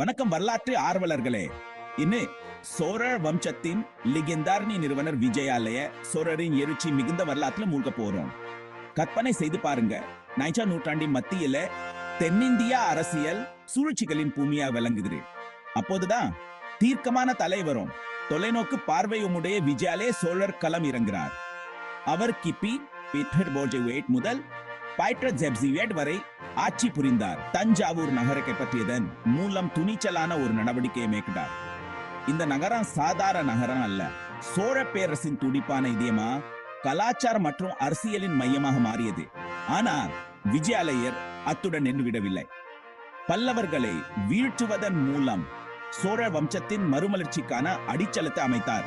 வணக்கம் வரலாற்று ஆர்வலர்களே. இன்னு சோழர் வம்சத்தின் லிகிந்தார்னி நிறுவனர் விஜயாலய சோழரின் எழுச்சி மிகுந்த வரலாற்றுல மூழ்க போறோம். கற்பனை செய்து பாருங்க. நைன்டா நூற்றாண்டின் மத்தியில தென்னிந்தியா அரசியல் சூழ்ச்சிகளின் பூமியா விளங்குது. அப்போதுதான் தீர்க்கமான தலைவரும் தொலைநோக்கு பார்வையுமுடைய விஜயாலய சோழர் களம் இறங்குகிறார் அவர் கிபி பீட்டர் போர்ஜெவேட் முதல் பைட்டர் ஜெப்சிவேட் வரை ஆட்சி புரிந்தார். தஞ்சாவூர் நகரத்தை பற்றியதன் மூலம் துணிச்சலான ஒரு நடவடிக்கையை மேற்கிட்டார் இந்த நகரம் சாதாரண நகரம் அல்ல. சோழ பேரரசின் துடிப்பான இதயமா? கலாச்சாரம் மற்றும் அரசியலின் மையமாக மாறியது. ஆனால் விஜயாலயர் அத்துடன் நின்றுவிடவில்லை. பல்லவர்களை வீழ்த்துவதன் மூலம் சோழ வம்சத்தின் மறுமலர்ச்சிக்கான அடிச்சலத்தை அமைத்தார்.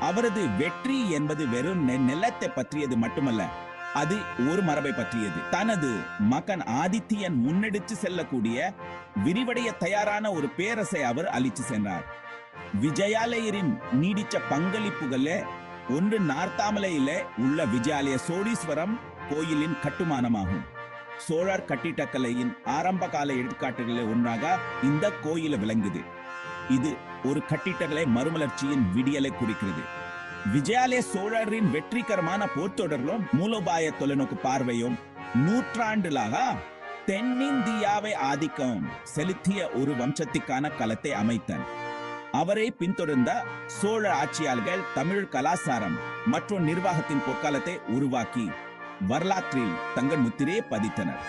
அவரது வெற்றி என்பது வெறும் நிலத்தை பற்றியது மட்டுமல்ல. அது ஒரு மரபை பற்றியது. தனது மகன் ஆதித்யன் முன்னெடுத்து செல்லக்கூடிய விரிவடைய தயாரான ஒரு பேரசை அவர் அளித்து சென்றார். விஜயாலயரின் நீடிச்ச பங்களிப்புகள ஒன்று நார்த்தாமலையில உள்ள விஜயாலய சோழீஸ்வரம் கோயிலின் கட்டுமானமாகும். சோழர் கட்டிடக்கலையின் ஆரம்ப கால எடுத்துக்காட்டுகளில் ஒன்றாக இந்த கோயில விளங்குது. இது ஒரு கட்டிடக்கலை மறுமலர்ச்சியின் விடியலை குறிக்கிறது. விஜயாலய சோழரின் வெற்றிகரமான போர்த்தொடர்களும் மூலோபாய தொலைநோக்கு பார்வையும் நூற்றாண்டுகளாக தென்னிந்தியாவை ஆதிக்கம் செலுத்திய ஒரு வம்சத்திற்கான களத்தை அமைத்தன். அவரை பின்தொடர்ந்த சோழ ஆட்சியாளர்கள் தமிழ் கலாச்சாரம் மற்றும் நிர்வாகத்தின் பொற்காலத்தை உருவாக்கி வரலாற்றில் தங்கள் முத்திரையை பதித்தனர்.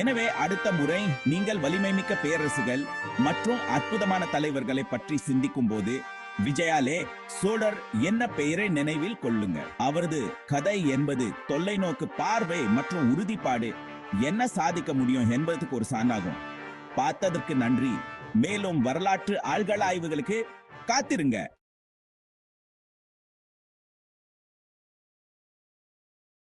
எனவே அடுத்த முறை நீங்கள் வலிமைமிக்க பேரரசுகள் மற்றும் அற்புதமான தலைவர்களை பற்றி சிந்திக்கும் போது விஜயாலே சோழர் என்ன பெயரை நினைவில் கொள்ளுங்க அவரது கதை என்பது தொலைநோக்கு பார்வை மற்றும் உறுதிப்பாடு. என்ன சாதிக்க முடியும் என்பதற்கு ஒரு சான்றாகும். பார்த்ததற்கு நன்றி. மேலும் வரலாற்று ஆள்கள ஆய்வுகளுக்கு காத்திருங்க.